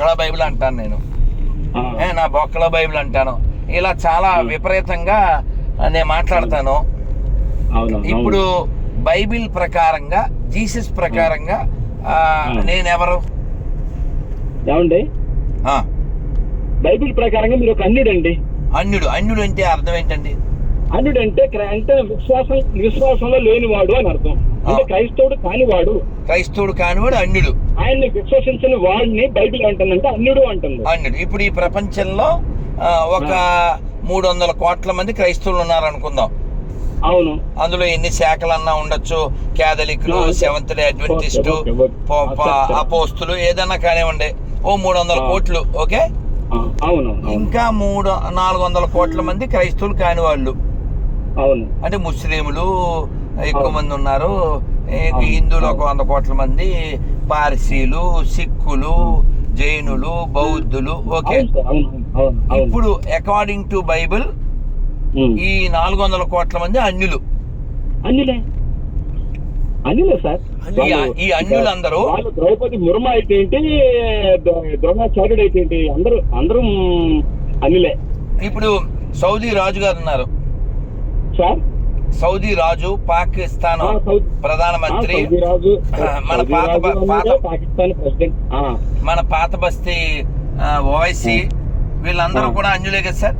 బొక్కల బైబిల్ అంటాను నేను. నా బొక్కల బైబిల్ అంటాను. ఇలా చాలా విపరీతంగా నేను మాట్లాడతాను. ఇప్పుడు బైబిల్ ప్రకారంగా జీసస్ ప్రకారంగా నేనెవరు? ఏమండి? ఆ, బైబిల్ ప్రకారంగా మీరు ఒక అన్యుడండి. అన్యుడు అన్యుడు అంటే అర్థం ఏంటండి? అన్యుడు అంటే అంటే విశ్వాసం విశ్వాసంలో లేనివాడు అని అర్థం. అంటే. క్రైస్తవుడు కానివాడు. క్రైస్తవుడు కానివాడు అన్యుడు. ఆయన్ని విశ్వసించిన వాడిని బైబిల్ అంటుందంటే అన్యుడు అంటుంది. అన్యుడు. ఇప్పుడు ఈ ప్రపంచంలో ఒక మూడు వందల కోట్ల మంది క్రైస్తవులు ఉన్నారనుకుందాం. అవును. అందులో ఎన్ని శాఖలన్నా ఉండొచ్చు. కేథలిక్లు. Seventh day Adventist. అపోస్తులు ఏదన్నా కానివ్వండి. ఓ మూడు వందల. కోట్లు ఓకే? ఇంకా మూడు నాలుగు వందల కోట్ల మంది క్రైస్తవులు కాని వాళ్ళు అవును. అంటే ముస్లింలు ఎక్కువ. మంది ఉన్నారు. హిందువులు ఒక. వంద కోట్ల మంది పార్సీలు సిక్కులు జైనులు బౌద్ధులు ఓకే. ఇప్పుడు అకార్డింగ్ టు బైబిల్. ఈ నాలుగు వందల కోట్ల మంది అన్యులు. అన్యులే. అన్యులే సార్. ఈ- అన్యులందరూ. వాళ్ళు ద్రౌపది ముర్మ అయితే ఏంటి ద్రోణాచార్యుడు అయితే ఏంటి అందరూ అందరూ అన్యులే. ఇప్పుడు సౌదీ రాజు గారు ఉన్నారు. సౌదీ రాజు పాకిస్తాన్ ప్రధానమంత్రి. మన పాత పాకిస్తాన్ ప్రెసిడెంట్. మన పాత బస్తీ ఓవైసీ వీళ్ళందరూ. కూడా అన్యులే కదా సార్?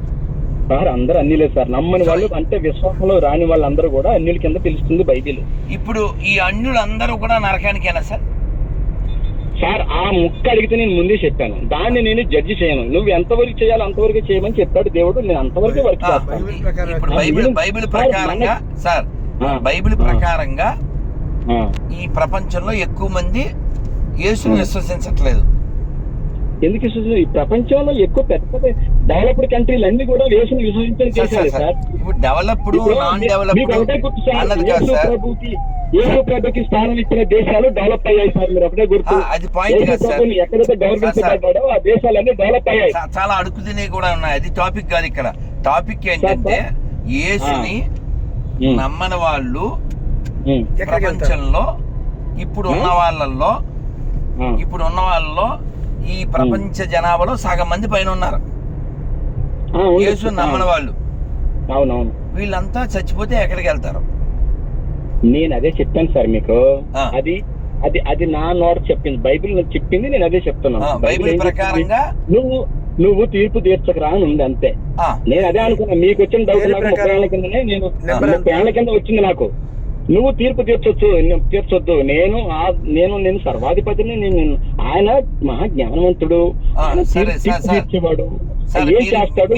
సార్ అందరూ అన్యులే సార్. నమ్మని వాళ్ళు అంటే విశ్వాసంలో రాని వాళ్ళందరూ కూడా అన్యుల కింద పిలుస్తుంది బైబిల్. ఇప్పుడు ఈ అన్యులందరూ కూడా నరకానికేనా సార్? సార్ ఆ ముక్క అడిగితే నేను ముందే చెప్పాను. దాన్ని నేను జడ్జి చేయను. నువ్వు ఎంతవరకు చేయాలో అంతవరకు చేయమని చెప్పాడు దేవుడు. నేను అంతవరకు వర్క్ చేస్తాను. బైబిల్ బైబిల్ ప్రకారంగా సార్ బైబిల్. ప్రకారంగా ఈ ప్రపంచంలో ఎక్కువ మంది యేసుని. విశ్వసించట్లేదు. ఎందుకు విశ్వసించ ఈ ప్రపంచంలో ఎక్కువ పెద్ద పెద్ద డెవలప్డ్ కంట్రీలు అన్ని కూడా వేసుని సార్, చేశారు సార్. డెవలప్డ్ నాన్ మీ- మీకు ఒకటే డెవలప్డ్ గుర్తు సార్ అన్నది కాదు సార్. ప్రభుకి యేసు ప్రభుకి స్థానం ఇచ్చిన దేశాలు డెవలప్ అయ్యాయి సార్ మీరు ఒకటే గుర్తు. ఆ, అది పాయింట్ కాదు సార్. ప్రభుని ఎక్కడైతే గౌరవించబడ్డాడో ఆ దేశాలన్నీ డెవలప్ అయ్యాయి. చాలా అడుగు తినేవి కూడా ఉన్నాయి. అది టాపిక్ కాదు ఇక్కడ. టాపిక్ ఏంటంటే యేసుని నమ్మని వాళ్ళు ప్రపంచంలో ఇప్పుడు ఉన్న? వాళ్ళల్లో. ఇప్పుడు ఉన్న వాళ్ళలో ఈ ప్రపంచ జనాభాలో సగం మంది పైన ఉన్నారు. యేసు నమ్మని వాళ్ళు. అవునవును. వీళ్ళంతా చచ్చిపోతే ఎక్కడికి వెళ్తారు? నేను అదే చెప్పాను సార్ మీకు. అది అది అది నా నోట చెప్పింది. బైబిల్ చెప్పింది నేను అదే చెప్తున్నాను. బైబిల్? ప్రకారంగా నువ్వు నువ్వు తీర్పు తీర్చొకరా అని ఉంది అంతే. నేను అదే అనుకున్నా. మీకు వచ్చిన డౌట్ నాకు ముప్పై? ఏళ్ళ కిందనే నేను ముప్పై ఏళ్ళ కింద వచ్చింది నాకు. నువ్వు తీర్పు తీర్చొచ్చు తీర్చొద్దు. నేను ఆ- నేను నేను సర్వాధిపతిని నేను ఆయన మహా జ్ఞానవంతుడు. తీర్చేవాడు. ఏం మీరు- చేస్తాడు?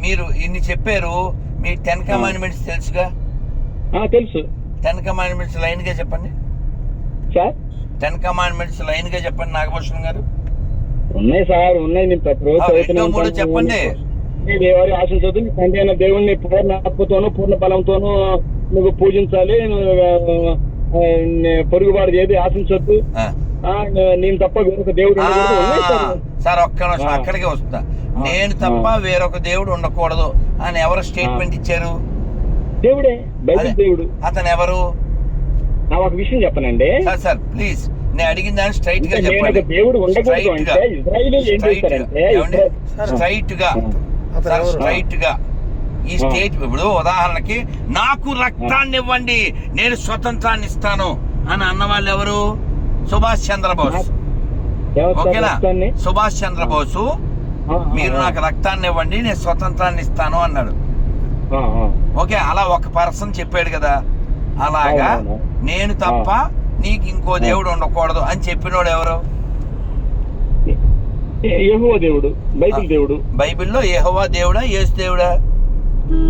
మీరు- ఇన్ని చెప్పారు. మీ టెన్ కమాండ్మెంట్స్ తెలుసుగా? తెలుసు. టెన్ కమాండ్మెంట్స్ లైన్గా చెప్పండి. సార్? టెన్ కమాండ్మెంట్స్ లైన్గా చెప్పండి నాగభూషణ్ గారు. ఉన్నాయి సార్ ఉన్నాయి. నేను మూడో ఉంటాను. చెప్పండి. ఎవరి ఆశించదు నీ తండ్రి అయిన దేవుణ్ణి పూర్ణ ఆత్మతోనూ పూర్ణ బలంతోనూ నువ్వు పూజించాలి పొరుగువాడు ఏది ఆశించొద్దు నేను తప్ప వేరొక దేవుడు సార్. ఒక్క నిమిషం. అక్కడికే వస్తా. నేను తప్ప. వేరొక దేవుడు ఉండకూడదు అని ఎవరు స్టేట్మెంట్ ఇచ్చారు దేవుడే బైబిల్ అదే. దేవుడు అతను ఎవరు నా ఒక విషయం చెప్పనండి సార్ సార్ ప్లీజ్ నేను అడిగిన దాన్ని స్ట్రైట్గా చెప్పండి దేవుడు ఉండకూడదు. అంటే ఇజ్రాయిల్ ఏం. చేస్తారంటే స్ట్రైట్గా? స్ట్రైట్గా ఈ. స్టేట్ ఇప్పుడు ఉదాహరణకి నాకు రక్తాన్ని ఇవ్వండి నేను స్వతంత్రాన్ని ఇస్తాను అని అన్న వాళ్ళు ఎవరు సుభాష్ చంద్రబోస్ ఓకేనా? సుభాష్ చంద్రబోసు మీరు. నాకు రక్తాన్ని ఇవ్వండి నేను స్వతంత్రాన్ని ఇస్తాను అన్నాడు. ఓకే అలా ఒక పర్సన్ చెప్పాడు కదా అలాగా. నేను తప్ప నీకు ఇంకో దేవుడు ఉండకూడదు అని చెప్పినోడు ఎవరు యెహోవా దేవుడు బైబిల్. దేవుడు బైబిల్లో యెహోవా దేవుడా యేసు దేవుడా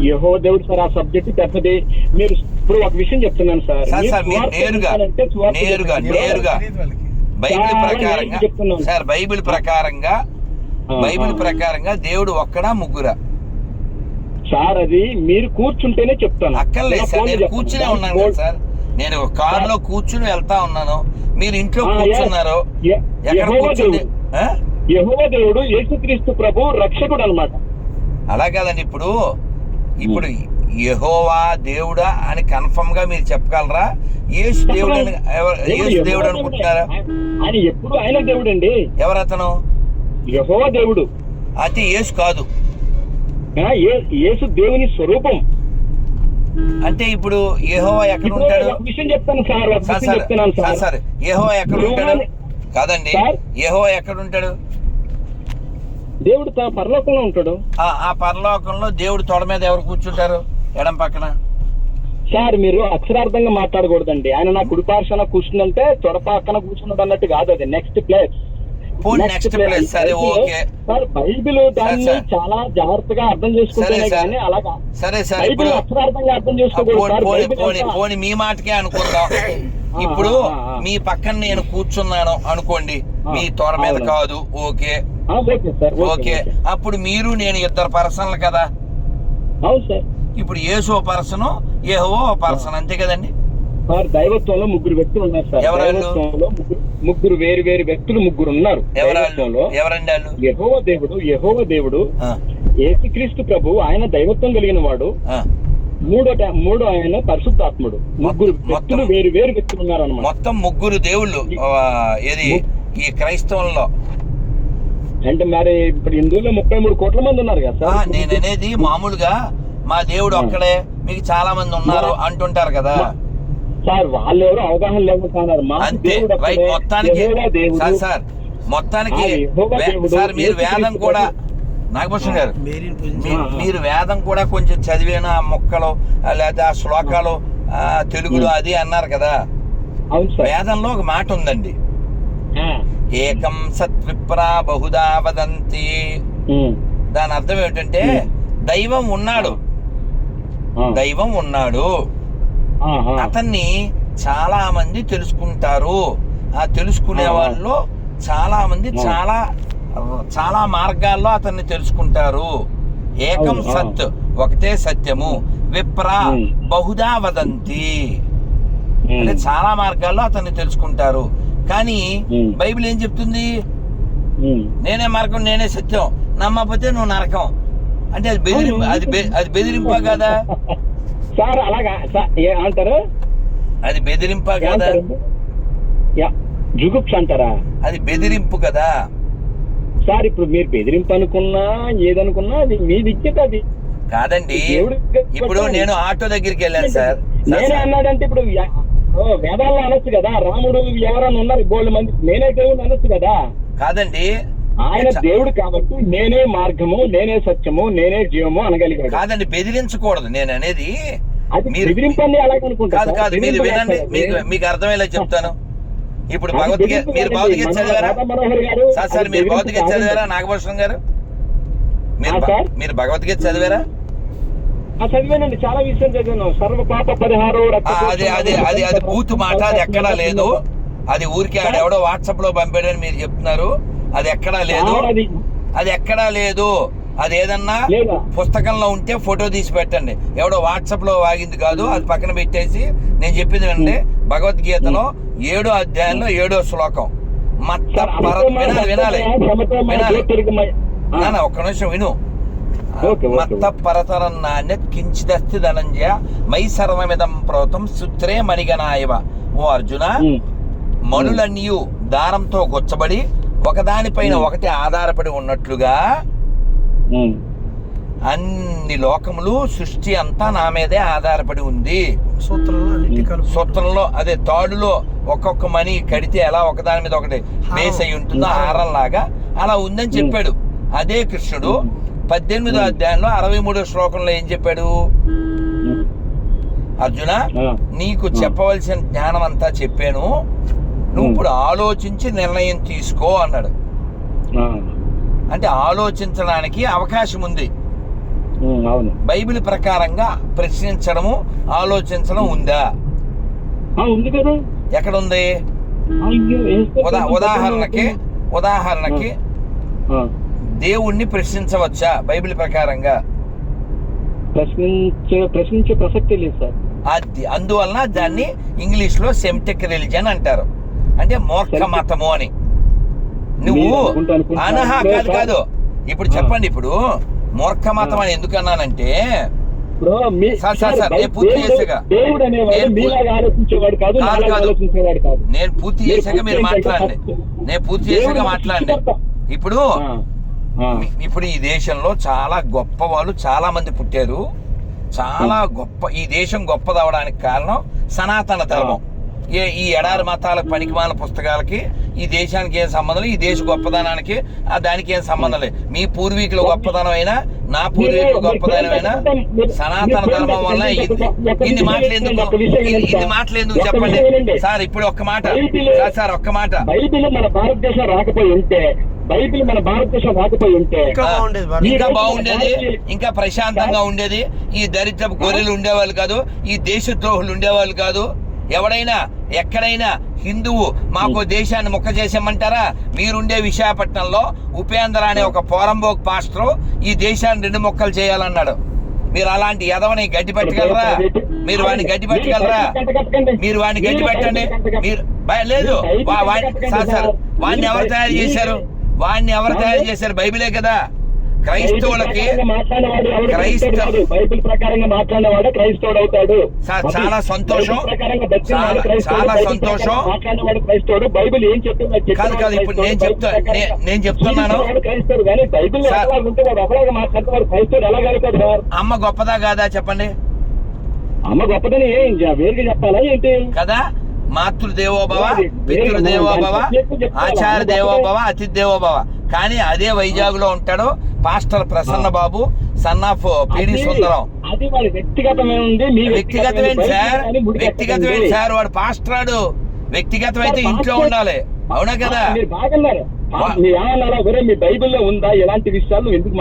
యహో దేవుడు సార్ ఆ సబ్జెక్ట్ పెద్దది మీరు ఇప్పుడు ఒక విషయం చెప్తున్నాను సార్ సార్, మీరు సార్, మీరు సువార్త నేరుగా, నేరుగా. నేరుగా. బైబిల్ ప్రకారంగా. సార్ బైబిల్ ప్రకారంగా బైబిల్. ప్రకారంగా దేవుడు ఒక్కడా ముగ్గురా సార్ అది మీరు కూర్చుంటేనే చెప్తాను అక్కర్లేదు సార్ నేను. కూర్చునే ఉన్నాను సార్ నేను కార్లో కూర్చుని వెళ్తా ఉన్నాను మీరు ఇంట్లో కూర్చున్నారు ఎక్కడ ఆ? యెహోవా దేవుడు యేసుక్రీస్తు ప్రభు రక్షకుడు అన్నమాట అలా కాదండి ఇప్పుడు ఇప్పుడు యెహోవా దేవుడా అని కన్ఫర్మ్గా మీరు చెప్పగలరా? యేసు దేవుడు అని ఎవరు- యేసు దేవుడు అనుకుంటున్నారా? ఆయన ఎప్పుడు ఆయన దేవుడు అండి ఎవరతను? యహో దేవుడు. అయితే యేసు కాదు. యేసు దేవుని స్వరూపం. అంటే ఇప్పుడు యెహోవా ఎక్కడ ఉంటాడు? విషయం చెప్తాను సార్ సార్ సార్ యెహోవా ఎక్కడ ఉంటాడు? కాదండి. సార్? యెహోవా ఎక్కడ ఉంటాడు దేవుడు తన పరలోకంలో ఉంటాడు. ఆ పరలోకంలో దేవుడు తొడ మీద ఎవరు కూర్చుంటారు? ఎడం పక్కన. సార్ మీరు అక్షరార్థంగా మాట్లాడకూడదండి. ఆయన నా కుడి పార్శ్వన కూర్చుందంటే తొడపాకన కూర్చున్నాడు అన్నట్టు కాదు అది. నెక్స్ట్ ప్లేస్ సరే, ఓకే. సార్ బైబిల్ దాన్ని. చాలా జాగ్రత్తగా అర్థం చేసుకుంటేనే. కానీ అలాగా. సరే సార్. బైబిల్ అక్షరార్థంగా అర్థం చేసుకోకూడదు పోనీ మీ మాటకే అనుకుందాం. ఇప్పుడు. మీ పక్కన నేను కూర్చున్నాను అనుకోండి మీ తొడ మీద. కాదు okay. Okay sir okay okay. అప్పుడు మీరు నేను ఇద్దరు పర్సన్లు కదా? ఇప్పుడు యేసో పర్సన్ ఏహో పర్సన్ అంతే కదండి? సార్ దైవత్వంలో ముగ్గురు వ్యక్తులు ఉన్నారు సార్? దైవత్వంలో ముగ్గురు వేరు వేరు వ్యక్తులు ముగ్గురు ఉన్నారు. దైవత్వంలో ఎవరండి యెహోవ దేవుడు యెహోవ దేవుడు ఆ, యేసుక్రీస్తు ప్రభు ఆయన దైవత్వం కలిగిన వాడు. మూడో మూడో ఆయన పరిశుద్ధాత్ముడు. ముగ్గురు వ్యక్తులు వేరు వేరు వ్యక్తులు ఉన్నారు అనమాట మొత్తం ముగ్గురు దేవుళ్ళు ఏది ఈ క్రైస్తవంలో అంటే మరి ఇప్పుడు హిందువుల్లో ముప్పై మూడు కోట్ల మంది ఉన్నారు కదా నేను అనేది మామూలుగా మా దేవుడు ఒక్కడే మీకు చాలా మంది ఉన్నారు అంటుంటారు కదా. సార్ వాళ్ళు ఎవరు అవగాహన లేకుండా అంతే రైట్ మొత్తానికి. సార్ మొత్తానికి సార్ మీరు వేదం కూడా. నాగభూషణ్ గారు. మీరు వేదం కూడా కొంచెం చదివిన మొక్కలు లేదా ఆ శ్లోకాలు తెలుగులో అది అన్నారు కదా. వేదంలో ఒక మాట ఉందండి. ఏకం సత్విప్రా బహుదా వదంతి. దాని అర్థం ఏమిటంటే దైవం ఉన్నాడు. దైవం ఉన్నాడు. అతన్ని చాలా మంది తెలుసుకుంటారు. ఆ తెలుసుకునే. వాళ్ళు చాలా మంది. చాలా చాలా మార్గాల్లో అతన్ని తెలుసుకుంటారు. ఏకం. సత్ ఒకటే సత్యము. విప్ర. బహుదా వదంతి. అంటే చాలా మార్గాల్లో అతన్ని తెలుసుకుంటారు. కానీ. బైబిల్ ఏం చెప్తుంది. నేనే మార్గం నేనే సత్యం. నమ్మకపోతే నువ్వు నరకం. అంటే అది బెదిరింపు అది అది బెదిరింపా కదా? సార్ అలాగా. అంటారు? అది బెదిరింపా కదా? జుగుప్స్ అంటారా? అది బెదిరింపు కదా? సార్ ఇప్పుడు మీరు బెదిరింపు అనుకున్నా ఏదనుకున్నా అది మీ విద్యత అది. కాదండి. ఇప్పుడు నేను ఆటో దగ్గరికి వెళ్ళాను సార్. నేనే. అన్నాడంటే ఇప్పుడు వేదాల్లో అనొచ్చు కదా. రాముడు ఎవరన్నా ఉన్నారు బోల్డ్ మంది. నేనే దేవుడు అనొచ్చు కదా. కాదండి. ఆయన దేవుడు కాబట్టి నేనే మార్గము నేనే సత్యము నేనే జీవము అనగలిగాడు. కాదండి బెదిరించకూడదు నేను అనేది. అది మీరు- బెదిరింపని అలాగనుకుంటా కాదు కాదు మీరు వినండి మీకు మీకు అర్థమయ్యేలా చెప్తాను. ఇప్పుడు భగవద్గీత మీరు భగవద్గీత చదివారా? సార్ సార్ మీరు భగవద్గీత చదివారా నాగభూషణం గారు? మీరు? మీరు భగవద్గీత చదివారా? చదివానండి. చాలా విషయాలు చదివాను. సర్వ పాప పరిహారం ఆ, అది అది అది అది బూత్ మాట అది ఎక్కడా లేదు. అది ఊరికే ఆడెవడో వాట్సాప్లో పంపాడని మీరు చెప్తున్నారు. అది ఎక్కడా లేదు. అది ఎక్కడా లేదు. అది ఏదన్నా? పుస్తకంలో ఉంటే ఫోటో తీసి పెట్టండి. ఎవడో వాట్సాప్లో వాగింది కాదు అది పక్కన పెట్టేసి నేను చెప్పింది వినండి. భగవద్గీతలో ఏడో అధ్యాయంలో ఏడో శ్లోకం. మత్త వినాలి వినాలి వినాలి. నాన్న ఒక్క నిమిషం విను. మత్త పరతరం నాణ్యత్ కించిదస్తి ధనంజయ మై సర్వమిదం ప్రోతం సుత్రే మణిగనాయవ ఓ అర్జున ఉమ్, మనులన్నీయు దారంతో గొచ్చబడి ఒకదానిపైన. ఒకటి ఆధారపడి ఉన్నట్లుగా అన్ని లోకములు సృష్టి అంతా నా మీదే ఆధారపడి ఉంది. సూత్రంలో అదే తాడులో ఒక్కొక్క మణి కడితే ఎలా ఒకదాని మీద ఒకటి బేస్ అయి ఉంటుందో హారం లాగా అలా ఉందని చెప్పాడు. అదే కృష్ణుడు పద్దెనిమిదో అధ్యాయంలో అరవై మూడో శ్లోకంలో ఏం చెప్పాడు? అర్జున నీకు చెప్పవలసిన జ్ఞానం అంతా చెప్పాను. నువ్వు ఇప్పుడు ఆలోచించి నిర్ణయం తీసుకో అన్నాడు. అంటే ఆలోచించడానికి అవకాశం ఉంది. అవును. బైబిల్ ప్రకారంగా ప్రశ్నించడము ఆలోచించడం ఉందా? ఉంది కదా. ఎక్కడ ఉంది ఉదాహరణకి ఉదాహరణకి దేవుణ్ణి ప్రశ్నించవచ్చా బైబిల్ ప్రకారంగా? ప్రశ్నించే ప్రశ్నించే ప్రసక్తి లేదు సార్. అది అందువలన దాన్ని ఇంగ్లీష్లో సెమిటిక్ రిలిజన్ అంటారు. అంటే Semitic. మతము అని. నువ్వు అనహా కాదు కాదు. ఇప్పుడు. చెప్పండి ఇప్పుడు. మూర్ఖ మతం అని ఎందుకు అన్నానంటే ఇప్పుడు మీ- సార్, సార్, సార్, నేను పూర్తి కాదు నేను పూర్తి మీరు మాట్లాడండి. నేను పూర్తి దేవుడు మాట్లాడండి. ఇప్పుడు. ఇప్పుడు ఈ దేశంలో చాలా గొప్ప వాళ్ళు చాలా మంది పుట్టారు. చాలా గొప్ప ఈ దేశం గొప్పదవడానికి కారణం సనాతన ధర్మం. ఏ ఈ ఎడారి మతాలకు పనికిమాల పుస్తకాలకి ఈ దేశానికి ఏం సంబంధం లేదు ఈ దేశ గొప్పదనానికి ఆ దానికి ఏం సంబంధం లేదు. మీ పూర్వీకుల గొప్పదనం అయినా నా పూర్వీకుల గొప్పదనం అయినా సనాతన ధర్మం వల్ల ఇన్ని- మాటలు ఎందుకు ఇన్ని- మాటలు ఎందుకు చెప్పండి. సార్ ఇప్పుడు ఒక్క మాట. సార్ సార్ ఒక్క మాట. బైబిల్ మన భారతదేశం రాకపోయి ఉంటే బైబిల్ మన భారతదేశం రాకపోయి ఉంటే ఇంకా బాగుండేది. ఇంకా బాగుండేది ఇంకా ప్రశాంతంగా ఉండేది. ఈ దరిద్రపు గొర్రెలు ఉండేవాళ్ళు కాదు ఈ దేశద్రోహులు ఉండేవాళ్ళు కాదు. ఎవడైనా ఎక్కడైనా హిందువు మాకు దేశాన్ని మొక్క చేసేయమంటారా మీరుండే విశాఖపట్నంలో ఉపేంద్ర అనే ఒక పోరంబోక్ పాస్టర్ ఈ దేశాన్ని రెండు మొక్కలు చేయాలన్నాడు. మీరు అలాంటి ఎదవని గడ్డి పెట్టగలరా మీరు వాడిని గడ్డి పెట్టగలరా మీరు వాడిని గడ్డి పెట్టండి మీరు లేదు సార్ సార్ వాడిని ఎవరు తయారు చేశారు? వాడిని ఎవరు తయారు చేశారు? బైబిలే కదా. క్రైస్తవులకి క్రైస్తవ- బైబిల్ ప్రకారంగా మాట్లాడేవాడు క్రైస్తవుడు అవుతాడు. చాలా సంతోషం. చాలా- సంతోషం. ప్రకారంగా మాట్లాడేవాడు క్రైస్తవుడు. బైబిల్ ఏం చెప్తుందో కాదు, కాదు, ఇప్పుడు నేను. చెప్తా- నేను చెప్తున్నాను. క్రైస్తవుడు కానీ బైబిల్. ఒకలాగా క్రైస్తవుడు సార్ అమ్మ గొప్పదా కాదా చెప్పండి. అమ్మ గొప్పదని ఏం వేరుగా చెప్పాలా ఏంటి? కదా? మాతృదేవోభవ పితృదేవోభవ ఆచార్య దేవోభవ అతిథి దేవోభవ కానీ అదే వైజాగ్లో ఉంటాడు. Pastor Prasanna Babu son of PD Sundaram. వ్యక్తిగతమైన సార్ ముడిపెట్టకండి. సార్ వాడు పాస్టరాడు. వ్యక్తిగతమైతే ఇంట్లో ఉండాలి. అవునా కదా? మీ బైబిల్లో ఉందా? విషయాలు ఎందుకు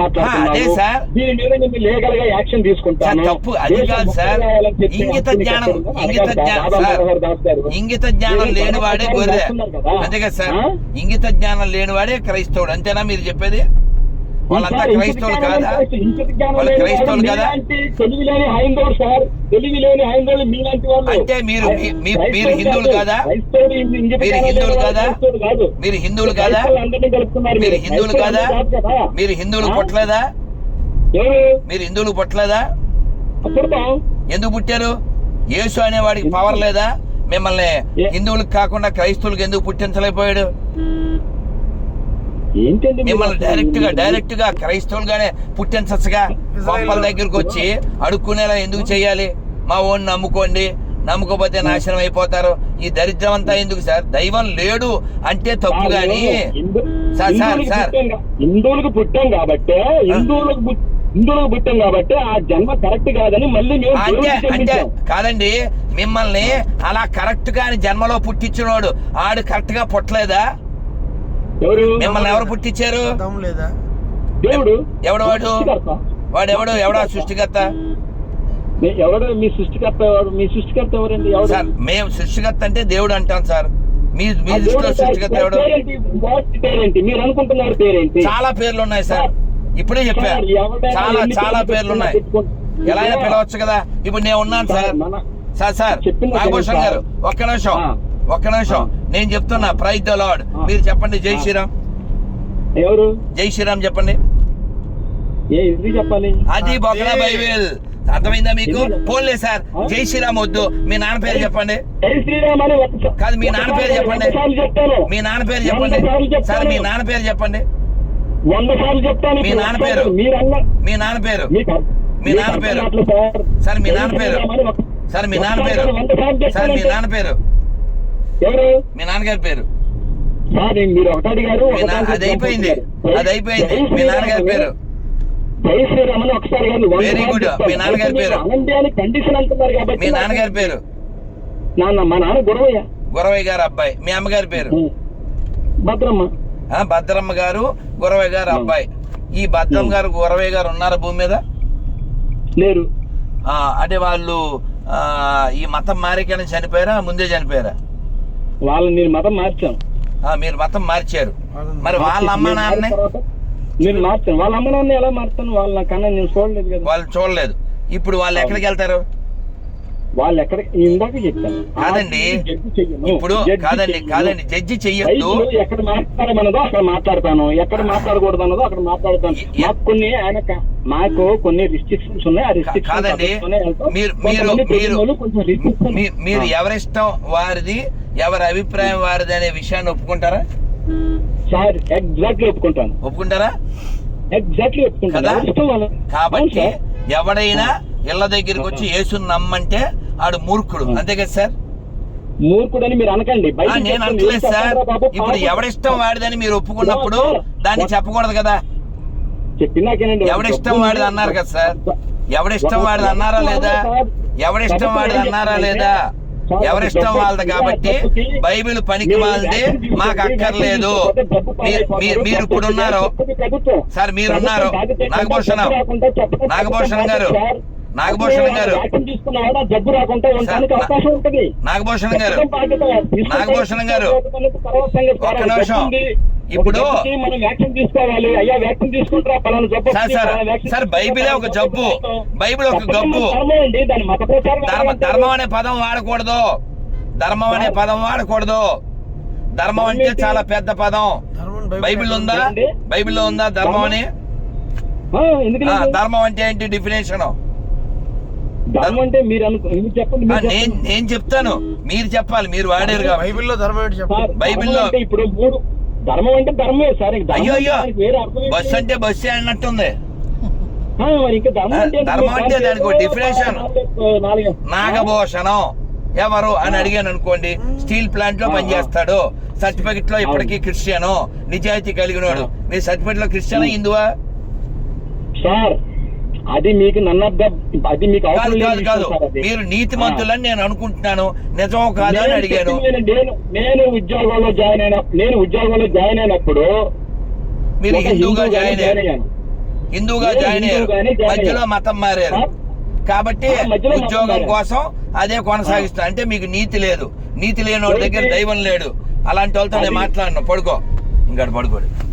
లీగల్గా యాక్షన్ తీసుకుంటాను. తప్పు. అది కాదు సార్. ఇంగిత జ్ఞానం. ఇంగిత జ్ఞానం. ఇంగిత జ్ఞానం లేనివాడే గొర్రె. అంతే కదా సార్? ఇంగిత జ్ఞానం లేనివాడే క్రైస్తవుడు. అంతేనా మీరు చెప్పేది? వాళ్ళంతా క్రైస్తవులు కాదా? వాళ్ళు క్రైస్తవులు కదా? సార్ హైందవులు మీలాంటి వాళ్ళు. అంటే మీరు- మీరు హిందువులు కాదు. మీరు హిందువులు కాదా? మీరు హిందువులు కాదా? మీరు హిందువులు కాదా? మీరు హిందువులు? పుట్టలేదా? మీరు హిందువులు పుట్టలేదా? ఎందుకు పుట్టారు? యేసు అనేవాడికి పవర్ లేదా? మిమ్మల్ని హిందువులకు కాకుండా క్రైస్తవులకు ఎందుకు పుట్టించలేకపోయాడు? ఏంటండి మిమ్మల్ని డైరెక్ట్గా డైరెక్ట్గా క్రైస్తవులుగానే పుట్టించచ్చుగా గొప్పల దగ్గరకు వచ్చి అడుక్కునేలా ఎందుకు చేయాలి? మా ఓన్ నమ్ముకోండి. నమ్ముకోపోతే నాశనం అయిపోతారు. ఈ దరిద్రం అంతా ఎందుకు సార్? దైవం లేడు అంటే తప్పు గాని. సార్, సార్, హిందువులకు సార్. హిందువులకు పుట్టాం కాబట్టి హిందువులకు హిందువులకు పుట్టాం కాబట్టి ఆ జన్మ కరెక్ట్ కాదని మళ్ళీ మేము అంటే అంటే. కాదండి మిమ్మల్ని అలా కరెక్ట్ గాని జన్మలో పుట్టించినోడు ఆడు కరెక్ట్గా పుట్టలేదా? మిమ్మల్ని ఎవరు పుట్టించారు? దమ్ము లేదా? దేవుడు? ఎవడు వాడు? వాడు ఎవడు ఎవడా సృష్టికర్త? మీ- ఎవడు? మీ సృష్టికర్త ఎవరు? మీ సృష్టికర్త ఎవరండి? ఎవరు సార్ మేము సృష్టికర్త అంటే దేవుడు అంటాం సార్. మీ మీ దృష్టిలో దేవుడు సృష్టికర్త ఎవడు? పేరేంటి? మీరు అనుకుంటున్నారు పేరేంటి? చాలా పేర్లు ఉన్నాయి సార్. ఇప్పుడే చెప్పా. సార్, ఎవడైనా చాలా చాలా పేర్లు ఉన్నాయి ఎలా అయినా పిలవచ్చు కదా? ఇప్పుడు నేను ఉన్నాను సార్ సార్, సార్ నాగభూషణ్. గారు ఒక్క నిమిషం. ఒక్క నిమిషం నేను చెప్తున్నా ప్రైజ్ ద లార్డ్ ఆ. మీరు చెప్పండి జై. శ్రీరామ్ ఎవరు జై శ్రీరామ్ చెప్పండి చెప్పాలి అది అదే. బైబిల్ అర్థమైందా మీకు? పోన్లే సార్? జై శ్రీరామ్ వద్దు మీ నాన్న పేరు చెప్పండి ఒక- కాదు, మీ నాన్న పేరు చెప్పండి. మీ నాన్న పేరు చెప్పండి. సార్ మీ నాన్న పేరు చెప్పండి మీ నాన్న పేరు? మీ నాన్న పేరు మీ నాన్న పేరు? సార్. మీ నాన్న పేరు ఒక- సార్ మీ నాన్న పేరు సార్ మీ నాన్న పేరు ఎవరు? మీ నాన్నగారి పేరు. మీరు ఒకటి అడిగారు అది అయిపోయింది. అది అయిపోయింది. మీ నాన్నగారి పేరు. జై ఒకసారి good. చెప్తాను. మీ నాన్నగారి పేరు? కండిషన్ అంటున్నారు కాబట్టి మీ నాన్నగారి పేరు. నాన్న మా నాన్న గురవయ్య. గురవయ్య గారు అబ్బాయి. మీ అమ్మగారి పేరు. భద్రమ్మ. భద్రమ్మ గారు గురవయ్య గారు అబ్బాయి. ఈ భద్రమ్మ గారు గురవయ్య గారు ఉన్నారా భూమి మీద? లేరు. అంటే వాళ్ళు ఈ మతం మారికని చనిపోయారా? ముందే చనిపోయారా? వాళ్ళని నేను మతం మార్చాను ఆ, మీరు మతం మార్చారు. మరి వాళ్ళ అమ్మ నేను నాన్నని మారిన తర్వాత నేను మార్చాను వాళ్ళ అమ్మ నాన్న ఎలా మార్చాను? వాళ్ళ కన్నా నేను చూడలేదు కదా. వాళ్ళు చూడలేదు. ఇప్పుడు వాళ్ళు ఎక్కడికి వెళ్తారు? వాళ్ళు ఎక్కడ ఇందాక చెప్పాను. కాదండి. ఇప్పుడు కాదండి. కాదండి జడ్జి చెయ్యొద్దు. ఎక్కడ మాట్లాడమన్నదో అక్కడ మాట్లాడతాను. ఎక్కడ మాట్లాడకూడదు అన్నదో అక్కడ మాట్లాడతాను. మాకు కొన్ని ఆయన మాకు కొన్ని రిస్ట్రిక్షన్స్ ఉన్నాయి. ఆ రిస్ట్రిక్షన్స్ కాదండి. మీరు- ఎవరిష్టం వారిది ఎవరి అభిప్రాయం వారిది అనే విషయాన్ని ఒప్పుకుంటారా? సార్ ఎగ్జాక్ట్లీ ఒప్పుకుంటాను. ఒప్పుకుంటారా? ఎగ్జాక్ట్లీ. అవును కాబట్టి. ఎవడైనా ఇళ్ళ దగ్గరికి వచ్చి యేసుని నమ్మంటే ఆడు మూర్ఖుడు. అంతే కదా సార్? మూర్ఖుడని మీరు అనకండి. నేను ఏం సార్. ఇప్పుడు పాపం. ఎవడిష్టం వాడిదని మీరు ఒప్పుకున్నప్పుడు దాన్ని చెప్పకూడదు కదా. చెప్పినాకేనండి. ఎవడిష్టం వాడిది అన్నారు కదా సార్? ఎవడిష్టం వాడిది అన్నారా లేదా? ఎవడిష్టం వాడిది అన్నారా లేదా? ఎవరిష్టం వాళ్ళది కాబట్టి బైబిల్ పనికి మాలింది మాకు అక్కర్లేదు. మీరు ఇప్పుడు ఉన్నారు సార్ మీరున్నారు. నాగభూషణం. నాగభూషణం గారు. నాగభూషణం గారు. నాగభూషణం గారు నాగభూషణం గారు ఒక్క నిమిషం. ఇప్పుడు- ఇప్పుడు మనం వ్యాక్సిన్ తీసుకోవాలి. అయ్యా వ్యాక్సిన్ తీసుకుంటారా? పలానా జబ్బు సార్, సార్, బైబిలే ఒక జబ్బు. బైబిల్ ఒక గబ్బు. ధర్మం ధర్మ అనే పదం వాడకూడదు. ధర్మం అనే పదం వాడకూడదు. ధర్మం అంటే చాలా పెద్ద పదం. బైబిల్ ఉందా? బైబిల్లో ఉందా ధర్మం అని? ధర్మం? అంటే ఏంటి? డెఫినేషన్ ధర్మం అంటే మీరు అనుకో మీరు చెప్పండి మీరు నేను చెప్తాను. మీరు చెప్పాలి మీరు వాడారు కాబట్టి. బైబిల్లో ధర్మం ఏంటి బైబిల్లో- ఇప్పుడు మూడు ధర్మం అంటే ధర్మమే సార్ అయ్యో అయ్యో? బస్సు అంటే బస్సు అన్నట్టుంది. ఆ, మరి ఇంకా ధర్మం అంటే ధర్మం ఏంటి? అంటే దానికి నాలుగు. నాగభూషణం. ఎవరు అని అడిగాను అనుకోండి స్టీల్ ప్లాంట్లో పనిచేస్తాడు. సర్టిఫికెట్లో ఇప్పటికీ క్రిస్టియను నిజాయితీ కలిగినోడు. మీ సర్టిఫికెట్లో క్రిస్టియన్ హిందువా? సార్ అది మీకు అది మీకు అవసరం కాదు కాదు కాదు. మీరు నీతిమంతులని నేను అనుకుంటున్నాను. నిజమో కాదా అని అడిగాను. నేను నేను ఉద్యోగంలో జాయిన్ అయిన నేను ఉద్యోగంలో జాయిన్ అయినప్పుడు మీరు హిందూగా జాయిన్ అయ్యారు. అయ్యాను. హిందూగా జాయిన్ అయ్యారు. మధ్యలో. మతం మారారు. కాబట్టి ఉద్యోగం. కోసం అదే కొనసాగిస్తా అంటే మీకు నీతి లేదు. నీతి లేని వాడి దగ్గర? దైవం లేడు. అలాంటి వాళ్ళతో నేను మాట్లాడను. పడుకో. ఇంకా పడుకోడు.